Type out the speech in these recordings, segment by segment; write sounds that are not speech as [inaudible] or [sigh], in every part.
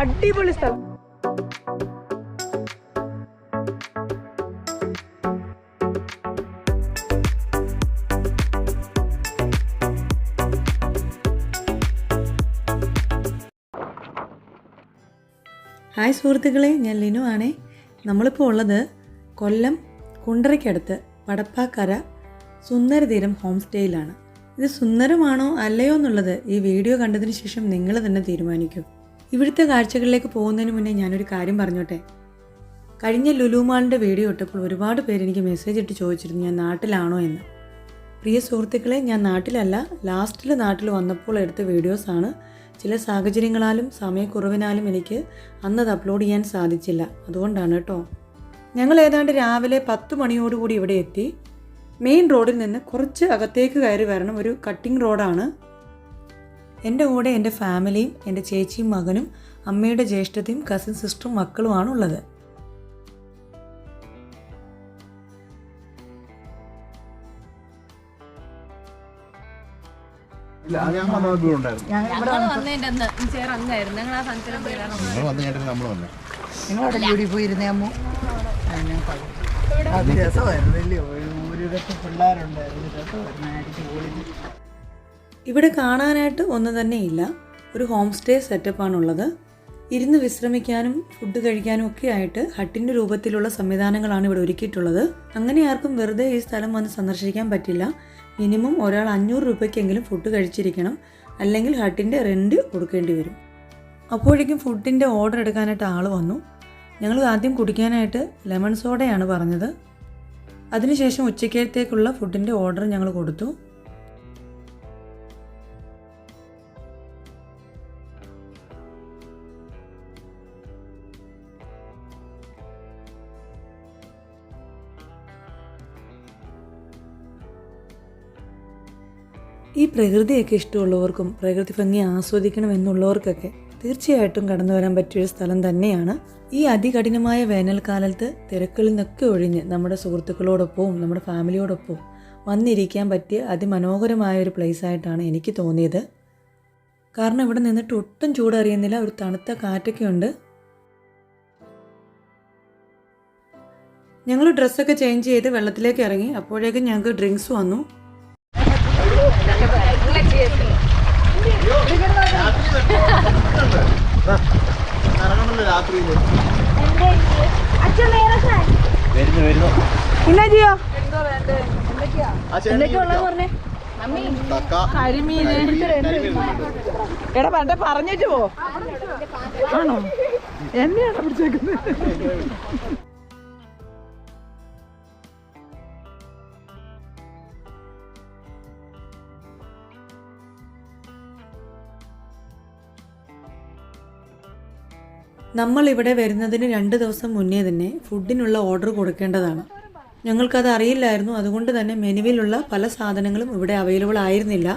അടിപൊളി സ്ഥലം. ഹായ് സുഹൃത്തുക്കളെ ഞാൻ ലിനു ആണേ. നമ്മളിപ്പോൾ ഉള്ളത് കൊല്ലം കുണ്ടറയ്ക്കടുത്ത് പടപ്പാക്കര സുന്ദരതീരം ഹോം സ്റ്റേയിലാണ്. ഇത് സുന്ദരമാണോ അല്ലയോ എന്നുള്ളത് ഈ വീഡിയോ കണ്ടതിന് ശേഷം നിങ്ങൾ തന്നെ തീരുമാനിക്കൂ. ഇവിടുത്തെ കാഴ്ചകളിലേക്ക് പോകുന്നതിന് മുന്നേ ഞാനൊരു കാര്യം പറഞ്ഞോട്ടെ? കഴിഞ്ഞ ലുലുമാളിന്റെ വീഡിയോ ഇട്ടപ്പോൾ ഒരുപാട് പേര് എനിക്ക് മെസ്സേജ് ഇട്ട് ചോദിച്ചിരുന്നു ഞാൻ നാട്ടിലാണോ എന്ന്? പ്രിയ സുഹൃത്തുക്കളെ ഞാൻ നാട്ടിലല്ല ലാസ്റ്റിൽ നാട്ടിൽ വന്നപ്പോൾ എടുത്ത വീഡിയോസാണ് ചില സാഹചര്യങ്ങളാലും സമയക്കുറവിനാലും എനിക്ക് അന്ന് അത് അപ്ലോഡ് ചെയ്യാൻ സാധിച്ചില്ല. അതുകൊണ്ടാണ് കേട്ടോ. ഞങ്ങൾ ഏതാണ്ട് രാവിലെ പത്ത് മണിയോടുകൂടി ഇവിടെ എത്തി. മെയിൻ റോഡിൽ നിന്ന് കുറച്ച് അകത്തേക്ക് കയറി വരണം. ഒരു കട്ടിംഗ് റോഡാണ് എന്റെ കൂടെ എന്റെ ഫാമിലിയും എന്റെ ചേച്ചിയും മകനും അമ്മയുടെ ജ്യേഷ്ഠതയും കസിൻ സിസ്റ്ററും മക്കളുമാണ് ഉള്ളത് ജോലി പോയിരുന്നേ അമ്മു അത് രസമായിരുന്നു ഇല്ലയോ ഒരിടത്ത് പിള്ളേരുണ്ടായിരുന്നു രസമായിരുന്നു അടിച്ച് പൊളിച്ച് ഇവിടെ കാണാനായിട്ട് ഒന്നും തന്നെ ഇല്ല. ഒരു ഹോം സ്റ്റേ സെറ്റപ്പാണുള്ളത്. ഇരുന്ന് വിശ്രമിക്കാനും ഫുഡ് കഴിക്കാനും ഒക്കെ ആയിട്ട് ഹട്ടിന്റെ രൂപത്തിലുള്ള സംവിധാനങ്ങളാണ് ഇവിടെ ഒരുക്കിയിട്ടുള്ളത്. അങ്ങനെ ആർക്കും വെറുതെ ഈ സ്ഥലം വന്ന് സന്ദർശിക്കാൻ പറ്റില്ല. മിനിമം ഒരാൾ അഞ്ഞൂറ് രൂപയ്ക്കെങ്കിലും ഫുഡ് കഴിച്ചിരിക്കണം. അല്ലെങ്കിൽ ഹട്ടിന്റെ റെന്റ് കൊടുക്കേണ്ടി വരും. അപ്പോഴേക്കും ഫുഡിന്റെ ഓർഡർ എടുക്കാനായിട്ട് ആൾ വന്നു. ഞങ്ങൾ ആദ്യം കുടിക്കാനായിട്ട് ലെമൺ സോഡയാണ് പറഞ്ഞത്. അതിനുശേഷം ഉച്ചക്കത്തേക്കുള്ള ഫുഡിന്റെ ഓർഡർ ഞങ്ങൾ കൊടുത്തു. ഈ പ്രകൃതിയൊക്കെ ഇഷ്ടമുള്ളവർക്കും പ്രകൃതി ഭംഗി ആസ്വദിക്കണം എന്നുള്ളവർക്കൊക്കെ തീർച്ചയായിട്ടും കടന്നു വരാൻ പറ്റിയൊരു സ്ഥലം തന്നെയാണ് ഈ അതികഠിനമായ വേനൽക്കാലത്ത് തിരക്കുകളിൽ നിന്നൊക്കെ ഒഴിഞ്ഞ് നമ്മുടെ സുഹൃത്തുക്കളോടൊപ്പവും നമ്മുടെ ഫാമിലിയോടൊപ്പവും വന്നിരിക്കാൻ പറ്റിയ അതിമനോഹരമായ ഒരു പ്ലേസ് ആയിട്ടാണ് എനിക്ക് തോന്നിയത്. കാരണം ഇവിടെ നിന്നിട്ട് ഒട്ടും ചൂടറിയുന്നില്ല ഒരു തണുത്ത കാറ്റൊക്കെ ഉണ്ട്. ഞങ്ങൾ ഡ്രസ്സൊക്കെ ചേഞ്ച് ചെയ്ത് വെള്ളത്തിലേക്ക് ഇറങ്ങി അപ്പോഴേക്കും ഞങ്ങൾക്ക് ഡ്രിങ്ക്സ് വന്നു. വരുന്നു വരുന്നു എന്നാ ചെയ്യോ കരിമീൻ. എടാ പണ്ടേ പറഞ്ഞിട്ട് പോ. ആണോ? എന്നെയാണോ പിടിച്ചേക്കുന്നത്? നമ്മൾ ഇവിടെ വരുന്നതിന് രണ്ട് ദിവസം മുന്നേ തന്നെ ഫുഡിനുള്ള ഓർഡർ കൊടുക്കേണ്ടതാണ്. ഞങ്ങൾക്കത് അറിയില്ലായിരുന്നു. അതുകൊണ്ട് തന്നെ മെനുവിലുള്ള പല സാധനങ്ങളും ഇവിടെ അവൈലബിൾ ആയിരുന്നില്ല.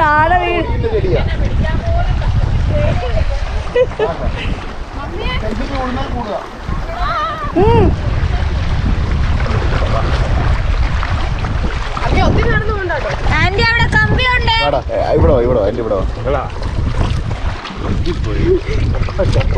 താഴെ [laughs] ആന്റി അവിടെ കമ്പി ഉണ്ട് ഇവിടെ ഇവിടെ ഇവിടെ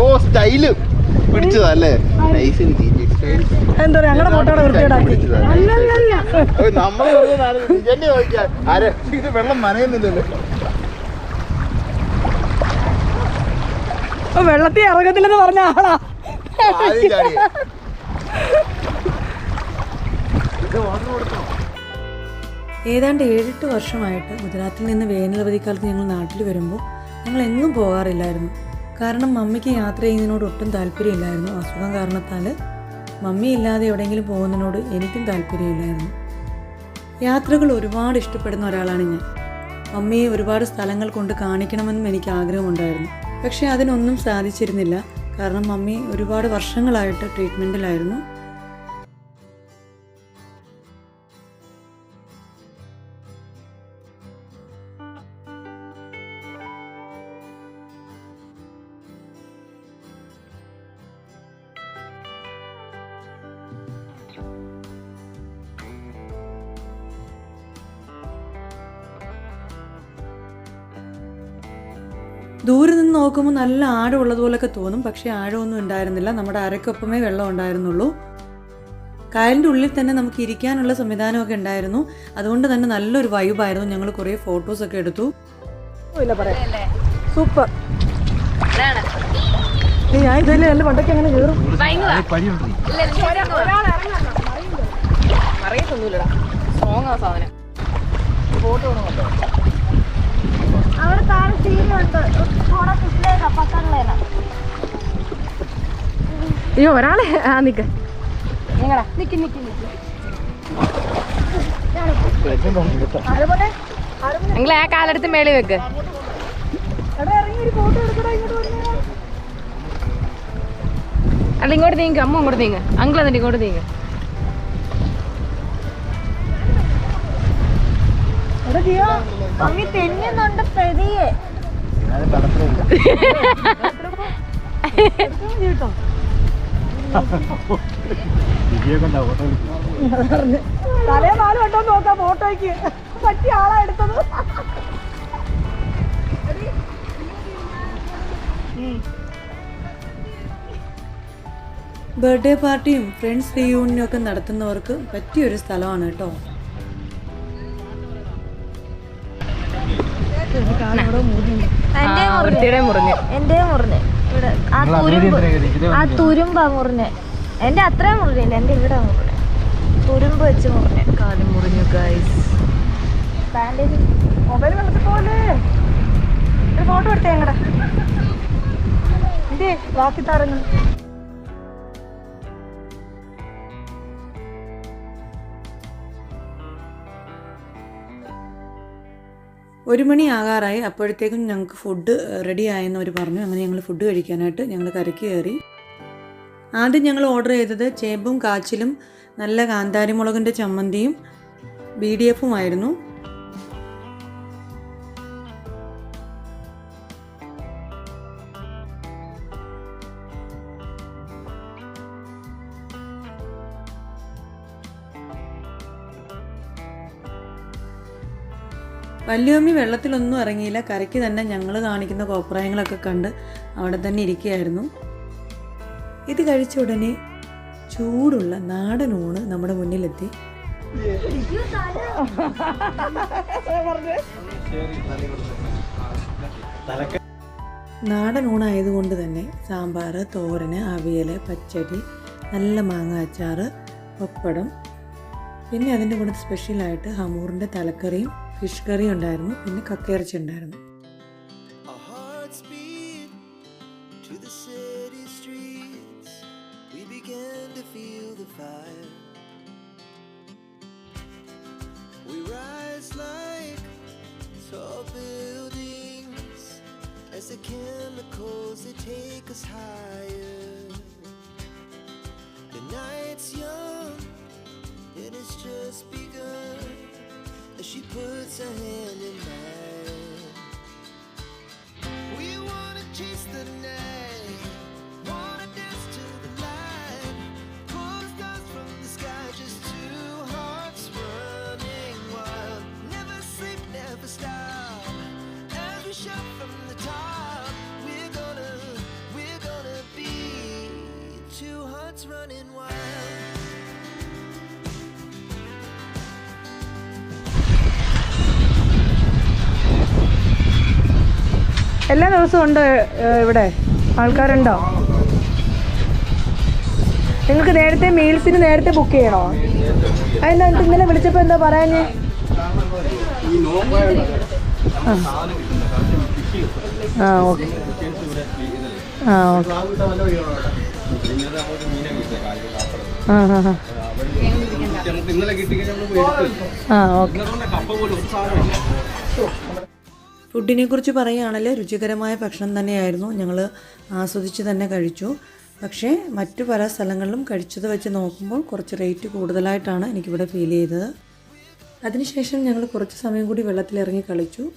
ഓ സ്റ്റൈൽ. പിടിച്ചതല്ലേ? നൈസ് എന്താ പറയാ ഞങ്ങളുടെ ഫോട്ടോടെ വൃത്തിയോടാക്കി നമ്മൾ ആരെ? ഇത് വെള്ളം നനയുന്നില്ലല്ലോ. വെള്ളത്തിൽ ഇറങ്ങത്തില്ലെന്ന് പറഞ്ഞ ആളാ. ഇത് ആദ്യം ചാടി. ഏതാണ്ട് ഏഴെട്ട് വർഷമായിട്ട് ഗുജറാത്തിൽ നിന്ന് വേനലവധിക്കാലത്ത് ഞങ്ങൾ നാട്ടിൽ വരുമ്പോൾ ഞങ്ങൾ എങ്ങും പോകാറില്ലായിരുന്നു. കാരണം മമ്മിക്ക് യാത്ര ചെയ്യുന്നതിനോട് ഒട്ടും താല്പര്യമില്ലായിരുന്നു. അസുഖം കാരണത്താൽ മമ്മി ഇല്ലാതെ എവിടെയെങ്കിലും പോകുന്നതിനോട് എനിക്കും താല്പര്യമില്ലായിരുന്നു. യാത്രകൾ ഒരുപാട് ഇഷ്ടപ്പെടുന്ന ഒരാളാണ് ഞാൻ. മമ്മിയെ ഒരുപാട് സ്ഥലങ്ങൾ കൊണ്ട് കാണിക്കണമെന്നും എനിക്ക് ആഗ്രഹമുണ്ടായിരുന്നു. പക്ഷേ അതിനൊന്നും സാധിച്ചിരുന്നില്ല. കാരണം മമ്മി ഒരുപാട് വർഷങ്ങളായിട്ട് ട്രീറ്റ്മെന്റിലായിരുന്നു ദൂരെ നിന്ന് നോക്കുമ്പോൾ നല്ല ആഴമുള്ളതുപോലൊക്കെ തോന്നും പക്ഷേ ആഴമൊന്നും ഉണ്ടായിരുന്നില്ല. നമ്മുടെ അരക്കൊപ്പമേ വെള്ളം ഉണ്ടായിരുന്നുള്ളൂ. കായലിന്റെ ഉള്ളിൽ തന്നെ നമുക്ക് ഇരിക്കാനുള്ള സംവിധാനമൊക്കെ ഉണ്ടായിരുന്നു. അതുകൊണ്ട് തന്നെ നല്ലൊരു വൈബായിരുന്നു ഞങ്ങൾ കുറേ ഫോട്ടോസൊക്കെ എടുത്തു. ഇല്ല പറയാം. സൂപ്പർ ഞാൻ ഇതല്ലേ? നല്ല പണ്ടൊക്കെ അങ്ങനെ കയറും അറിയത്തൊന്നുമില്ലടാ സ്ട്രോങ് ആ സാധനം. അവിടെ താഴെ സീനുണ്ട് കൂടെ ഫിഷിലേക്കാ പത്തങ്ങളേന അയ്യോ ഒരാളെ. ആ നിക്ക്. നിങ്ങളെ. നിക്ക് നിക്ക് നിക്ക്. നിങ്ങൾ ആ കാലെടുത്ത് മേളിൽ വെക്ക്. അല്ല ഇങ്ങോട്ട് നീങ്ങ. അമ്മ ഇങ്ങോട്ട് നീങ്ങ. അങ്കിൾ എന്നിട്ട് ഇങ്ങോട്ട് നീങ്ങ. മമ്മി തെന്നുന്നുണ്ട് പ്രതിയെ തലേ നാല് വട്ടം നോക്കാം ഫോട്ടോയ്ക്ക്. പറ്റിയ ആളാ എടുത്തത്. ബർത്ത്ഡേ പാർട്ടിയും ഫ്രണ്ട്സ് റീയൂണിയനും ഒക്കെ നടത്തുന്നവർക്ക് പറ്റിയൊരു സ്ഥലമാണ് കേട്ടോ. എന്റെ മുറിഞ്ഞ്. എന്റെ മുറിഞ്ഞ്. ഇവിടെ ആ തുരുമ്പ് ആ തുരുമ്പാ മുറിഞ്ഞ്. എന്റെ അത്രയും മുറിഞ്ഞില്ല എന്റെ ഇവിടെ മുറിഞ്ഞ്. തുരുമ്പ് വെച്ച് മുറിഞ്ഞ്. കാൽ മുറിഞ്ഞു ഗൈസ് ബാൻഡേജ്. മൊബൈൽ കണ്ടിട്ട് പോലെ ഒരു ഫോട്ടോ എടുത്തേ ഞങ്ങടെ ഇതേ ബാക്കി താരങ്ങൾ ഒരു മണി ആകാറായി. അപ്പോഴത്തേക്കും ഞങ്ങൾക്ക് ഫുഡ് റെഡി ആയെന്ന് അവർ പറഞ്ഞു. അങ്ങനെ ഞങ്ങൾ ഫുഡ് കഴിക്കാനായിട്ട് ഞങ്ങൾ കരയ്ക്ക് കയറി. ആദ്യം ഞങ്ങൾ ഓർഡർ ചെയ്തത് ചേമ്പും കാച്ചിലും നല്ല കാന്താരി മുളകിന്റെ ചമ്മന്തിയും ബി ഡി എഫും വല്യമ്മി വെള്ളത്തിലൊന്നും ഇറങ്ങിയില്ല. കരയ്ക്ക് തന്നെ ഞങ്ങൾ കാണിക്കുന്ന കോപ്രായങ്ങളൊക്കെ കണ്ട് അവിടെ തന്നെ ഇരിക്കുകയായിരുന്നു. ഇത് കഴിച്ച ഉടനെ ചൂടുള്ള നാടൻ ഊണ് നമ്മുടെ മുന്നിലെത്തി. നാടൻ ഊണായതുകൊണ്ട് തന്നെ സാമ്പാർ തോരന് അവിയൽ പച്ചടി നല്ല മാങ്ങ അച്ചാറ് പപ്പടം പിന്നെ അതിന്റെ കൂടെ സ്പെഷ്യലായിട്ട് ഹമൂറിന്റെ തലക്കറിയും ഫിഷ് കറിയും ഉണ്ടായിരുന്നു പിന്നെ കക്കയിറച്ചി ഉണ്ടായിരുന്നു Our hearts beat to the city streets. We began to feel the fire. We rise like tall buildings as the chemicals they take us higher. The night's young and it's just begun as She puts her hand in mine. We wanna chase the night, wanna dance to the light. Pull stars from the sky, just two hearts running wild. Never sleep, never stop. As we shout from the top, we're gonna, we're gonna be two hearts running wild. എല്ലാ ദിവസവും ഉണ്ട് ഇവിടെ? ആൾക്കാരുണ്ടോ? നിങ്ങൾക്ക് നേരത്തെ മീൽസിന് നേരത്തെ book ചെയ്യണോ? അതെന്താ എന്നിട്ട് ഇന്നലെ വിളിച്ചപ്പോൾ എന്താ പറയാഞ്ഞേ? ആ. ആ ഓക്കെ. ആ ഓക്കെ. ആ ആ ആ. ആ ഓക്കെ. ഫുഡിനെ കുറിച്ച് പറയുകയാണെങ്കിൽ രുചികരമായ ഭക്ഷണം തന്നെയായിരുന്നു. ഞങ്ങൾ ആസ്വദിച്ച് തന്നെ കഴിച്ചു. പക്ഷേ മറ്റു പല സ്ഥലങ്ങളിലും കഴിച്ചത് വെച്ച് നോക്കുമ്പോൾ കുറച്ച് റേറ്റ് കൂടുതലായിട്ടാണ് എനിക്കിവിടെ ഫീൽ ചെയ്തത്. അതിനുശേഷം ഞങ്ങൾ കുറച്ച് സമയം കൂടി വെള്ളത്തിലിറങ്ങി കളിച്ചു.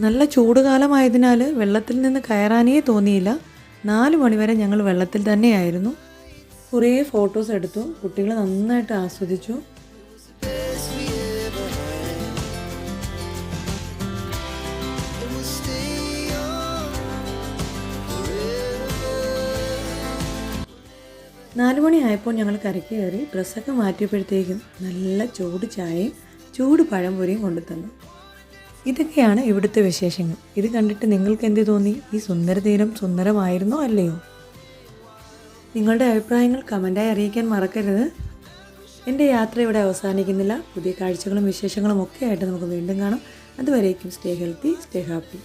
നല്ല ചൂടുകാലമായതിനാൽ വെള്ളത്തിൽ നിന്ന് കയറാനേ തോന്നിയില്ല. നാല് മണിവരെ ഞങ്ങൾ വെള്ളത്തിൽ തന്നെയായിരുന്നു. കുറേ ഫോട്ടോസ് എടുത്തു. കുട്ടികൾ നന്നായിട്ട് ആസ്വദിച്ചു. നാല് മണിയായപ്പോൾ ഞങ്ങൾ കരയ്ക്ക് കയറി ഡ്രസ്സൊക്കെ മാറ്റിയപ്പോഴത്തേക്കും നല്ല ചൂട് ചായയും ചൂട് പഴംപൊരിയും കൊണ്ടുതന്നു. ഇതൊക്കെയാണ് ഇവിടുത്തെ വിശേഷങ്ങൾ. ഇത് കണ്ടിട്ട് നിങ്ങൾക്ക് എന്ത് തോന്നി? ഈ സുന്ദര തീരം സുന്ദരമായിരുന്നോ അല്ലയോ? നിങ്ങളുടെ അഭിപ്രായങ്ങൾ കമന്റായി അറിയിക്കാൻ മറക്കരുത്. എന്റെ യാത്ര ഇവിടെ അവസാനിക്കുന്നില്ല. പുതിയ കാഴ്ചകളും വിശേഷങ്ങളും ഒക്കെ ആയിട്ട് നമുക്ക് വീണ്ടും കാണാം. അതുവരേക്കും സ്റ്റേ ഹെൽത്തി സ്റ്റേ ഹാപ്പി.